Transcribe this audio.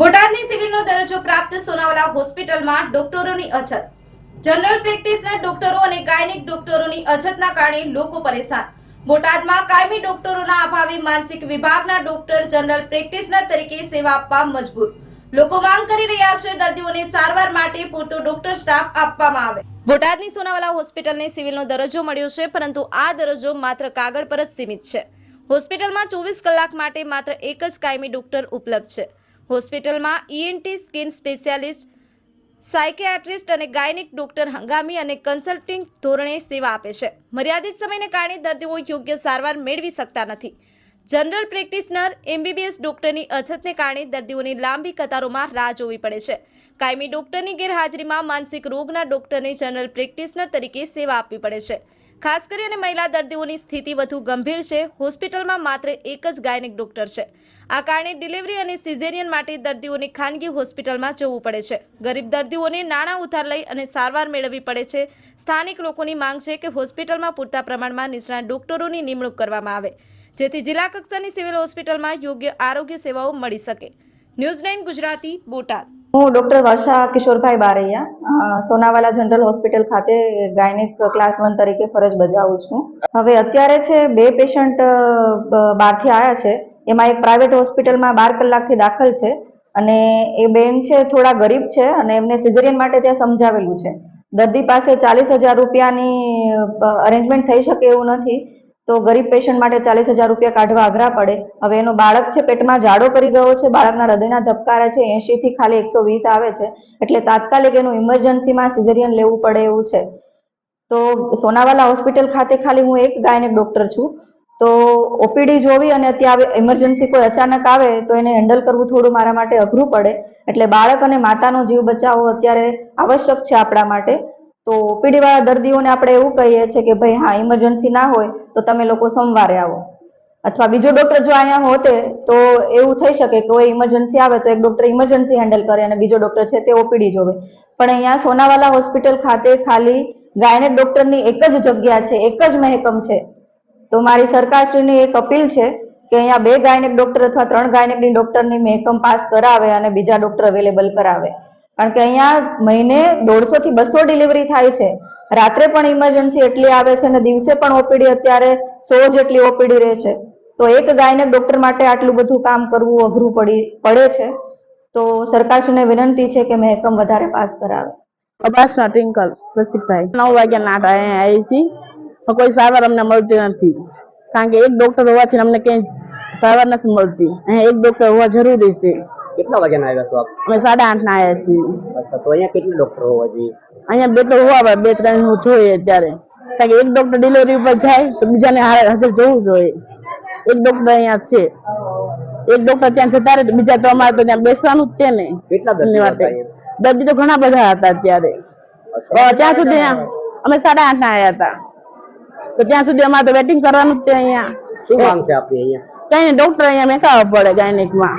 બોટાદની સિવિલનો દરજ્જો પ્રાપ્ત સોનાવાલા હોસ્પિટલમાં ડોક્ટરોની અછત. જનરલ પ્રેક્ટિસનર ડોક્ટરો અને ગાયનિક ડોક્ટરોની અછતના કારણે લોકો પરેશાન. બોટાદમાં કાયમી ડોક્ટરોના અભાવે માનસિક વિભાગના ડોક્ટર જનરલ પ્રેક્ટિસનર તરીકે સેવા આપવા મજબૂર. લોકો માંગ કરી રહ્યા છે દર્દીઓને સારવાર માટે પૂરતો ડોક્ટર સ્ટાફ આપવામાં આવે. બોટાદની સોનાવાલા હોસ્પિટલને સિવિલનો દરજ્જો મળ્યો છે, પરંતુ આ દરજ્જો માત્ર કાગળ પર જ સીમિત છે. હોસ્પિટલમાં ચોવીસ કલાક માટે માત્ર એક જ કાયમી ડોક્ટર ઉપલબ્ધ છે. હોસ્પિટલમાં ઈએનટી સ્કિન સ્પેશિયાલિસ્ટ, સાયકિયાટ્રિસ્ટ અને ગાયનિક ડોક્ટર હંગામી અને કન્સલ્ટિંગ ધોરણે સેવા આપે છે. મર્યાદિત સમયને કારણે દર્દીઓ યોગ્ય સારવાર મેળવી શકતા નથી. જનરલ પ્રેક્ટિશનર એમબીબીએસ ડોક્ટરની અછતને કારણે દર્દીઓની લાંબી કતારોમાં રાહ જોવી પડે છે. કાયમી ડોક્ટરની ગેરહાજરીમાં માનસિક રોગના ડોક્ટરને જનરલ પ્રેક્ટિશનર તરીકે સેવા આપવી પડે છે. ખાસ કરીને મહિલા દર્દીઓની સ્થિતિ વધુ ગંભીર છે. હોસ્પિટલમાં માત્ર એક જ ગાયનિક ડોક્ટર છે. આ કારણે ડિલિવરી અને સિઝેરિયન માટે દર્દીઓને ખાનગી હોસ્પિટલમાં જવું પડે છે. ગરીબ દર્દીઓને નાણાં ઉધાર લઈ અને સારવાર મેળવવી પડે છે. સ્થાનિક લોકોની માંગ છે કે હોસ્પિટલમાં પૂરતા પ્રમાણમાં નિષ્ણાત ડોક્ટરોની નિમણૂક કરવામાં આવે, જેથી જિલ્લા કક્ષાની સિવિલ હોસ્પિટલમાં યોગ્ય આરોગ્ય સેવાઓ મળી શકે. News nine Gujarati, Botad. હું doctor Varsha Kishorbhai Baraiya Sonawala general hospital ખાતે ગાયનિક ક્લાસ વન તરીકે ફરજ બજાવું છું. હવે અત્યારે છે બે પેશન્ટ બહારથી આવ્યા છે. એમાં એક પ્રાઇવેટ હોસ્પિટલમાં બાર કલાકથી દાખલ છે અને એ બેન છે થોડા ગરીબ છે અને એમને સિઝેરિયન માટે ત્યાં સમજાવેલું છે. દર્દી પાસે ચાલીસ હજાર રૂપિયાની અરેન્જમેન્ટ થઈ શકે એવું નથી. તો ગરીબ પેશન્ટ માટે ચાલીસ હજાર રૂપિયા કાઢવા અઘરા પડે. હવે એનો બાળક છે, પેટમાં જાડો કરી ગયો છે, બાળકના હૃદયના ધબકારા છે, એંશીથી ખાલી એકસો વીસ આવે છે. એટલે તાત્કાલિક એનું ઇમરજન્સીમાં સિઝેરિયન લેવું પડે એવું છે. તો સોનાવાલા હોસ્પિટલ ખાતે ખાલી હું એક ગાયનેક ડોક્ટર છું. તો ઓપીડી જોવી અને ત્યાં ઇમરજન્સી કોઈ અચાનક આવે તો એને હેન્ડલ કરવું થોડું મારા માટે અઘરું પડે. એટલે બાળક અને માતાનો જીવ બચાવવો અત્યારે આવશ્યક છે આપણા માટે. તો પીડીવાળા દર્દીઓને આપણે એવું કહીએ છીએ કે ભાઈ હા ઇમરજન્સી ના હોય તો તમે લોકો સોમવારે આવો. અથવા બીજો ડોક્ટર જો અહીંયા હોતે તો એવું થઈ શકે કે કોઈ ઇમરજન્સી આવે તો એક ડોક્ટર ઇમરજન્સી હેન્ડલ કરે અને બીજો ડોક્ટર છે તે ઓપીડી જોવે. પણ અહીંયા સોનાવાલા હોસ્પિટલ ખાતે ખાલી ગાયનેક ડોક્ટરની એક જ જગ્યા છે, એક જ મહેકમ છે. તો મારી સરકારશ્રીની એક અપીલ છે કે અહીંયા બે ગાયનેક ડોક્ટર અથવા ત્રણ ગાયનેકની ડોક્ટરની મહેકમ પાસ કરાવે અને બીજા ડોક્ટર અવેલેબલ કરાવે. કારણ કે અહીંયા મહિને દોઢસો થી બસો ડિલિવરી થાય છે. રાત્રે પણ ઇમરજન્સી એટલી આવે છે અને દિવસે પણ ઓપીડી અત્યારે સો જેટલી ઓપીડી રહે છે. તો એક ગાયને ડોક્ટર માટે આટલું બધું કામ કરવું અઘરું પડી પડે છે. તો સરકારશ્રીને વિનંતી છે કે મહેકમ વધારે પાસ કરાવે. અબાસના ટ્વિંકલ રસિકભાઈ. નવ વાગ્યા ના અહીંયા આવી છીએ કોઈ સારવાર અમને મળતી નથી. કારણ કે એક ડોક્ટર હોવાથી અમને કઈ સારવાર નથી મળતી. અહીંયા એક ડોક્ટર હોવા જરૂરી છે. કેટલા વાગ્યાના આવ્યા છો આપ? અમે સાડા આઠ ના આવ્યા છીએ. અચ્છા તો અહીંયા કેટલા ડોક્ટર હોવા જોઈએ? અહીંયા બે તો હોવા બે ત્રણ હું જોઈએ ત્યારે કારણ કે એક ડોક્ટર ડિલિવરી ઉપર જાય તો બીજાને હાજર જવું જોઈએ. એક ડોક્ટર અહીંયા છે. એક ડોક્ટર ત્યાં જતા રહે બીજા તો અમારે તો ત્યાં બેસવાનું જ છે ને? દર્દી તો ઘણા બધા હતા ત્યારે ત્યાં સુધી અમે સાડા આઠ ના આવ્યા હતા. તો ત્યાં સુધી અમારે તો વેટિંગ કરવાનું જ છે અહીંયા. શું કામ છે આપની અહીંયા? કઈ ડોક્ટર અહીંયા મેકાવવા પડે ગાયનિકમાં